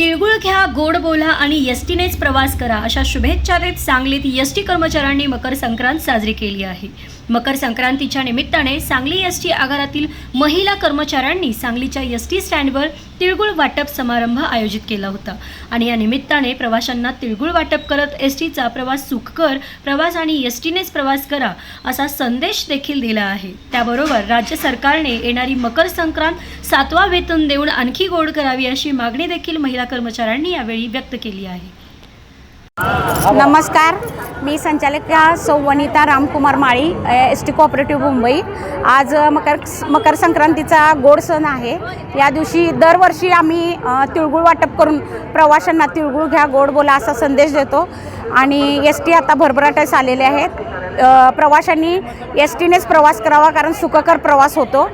तिळगुळ घ्या गोड बोला आणि एस प्रवास करा. अशा शुभेच्छा देत सांगलीत एस टी कर्मचाऱ्यांनी मकर संक्रांत साजरी केली आहे. मकर संक्रांतीच्या निमित्ताने सांगली एस टी आगारातील महिला कर्मचाऱ्यांनी सांगलीच्या एस टी स्टँडवर तिळगुळ वाटप समारंभ आयोजित केला होता. आणि या निमित्ताने प्रवाशांना तिळगुळ वाटप करत एस टीचा प्रवास सुखकर प्रवास आणि एस टीनेच प्रवास करा असा संदेश देखील दिला आहे. त्याबरोबर राज्य सरकारने येणारी मकर संक्रांत सातवा वेतन देऊन आणखी गोड करावी अशी मागणी देखील महिला कर्मचाऱ्यांनी यावेळी व्यक्त केली आहे. नमस्कार मी संचालिका सौ Vanita Ramkumar Mali S T cooperative Mumbai. आज मकर मकर संक्रांतीचा गोड सण आहे. या दिवशी दरवर्षी आम्ही तिळगुळ वाटप करून प्रवाशांना तिळगुळ घ्या गोड बोला असा संदेश देतो. आणि एस टी आता भरभराटच आलेले आहेत. प्रवाशांनी एस टीनेच प्रवास करावा कारण सुखकर प्रवास होतो.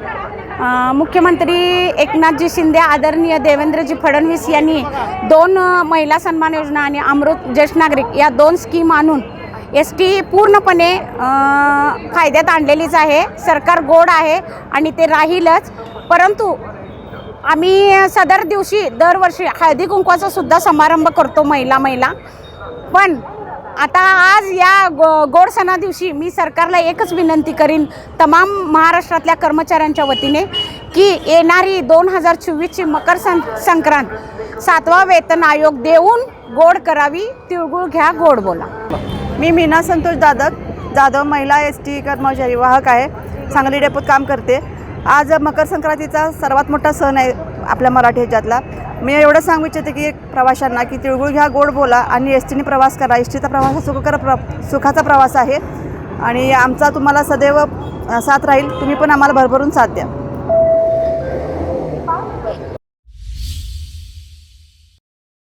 मुख्यमंत्री एकनाथजी शिंदे आदरणीय देवेंद्रजी फडणवीस यांनी दोन महिला सन्मान योजना आणि अमृत ज्येष्ठ नागरिक या दोन स्कीम आणून एस टी पूर्णपणे फायद्यात आणलेलीच आहे. सरकार गोड आहे आणि ते राहीलच. परंतु आम्ही सदर दिवशी दरवर्षी हळदी कुंकवाचा सुद्धा समारंभ करतो महिला महिला पण आता आज या गो गोड सणा दिवशी मी सरकारला एकच विनंती करीन तमाम महाराष्ट्रातल्या कर्मचाऱ्यांच्या वतीने की येणारी दोन हजार चोवीसची मकर सं संक्रांत सातवा वेतन आयोग देऊन गोड करावी तिळगुळ घ्या गोड बोला. मी मीना संतोष जाधव जाधव महिला एस टी कर्मचारी वाहक आहे सांगली डेपोत काम करते. आज मकर संक्रांतीचा सर्वात मोठा सण आहे आपल्या मराठी ह्याच्यातला. मी एवढं सांगू इच्छिते की प्रवाशांना की तिळगुळ घ्या गोड बोला आणि एस टीने प्रवास करा. एस टीचा प्रवास हा सुखकर प्र सुखाचा प्रवास आहे. आणि आमचा तुम्हाला सदैव साथ राहील. तुम्ही पण आम्हाला भरभरून साथ द्या.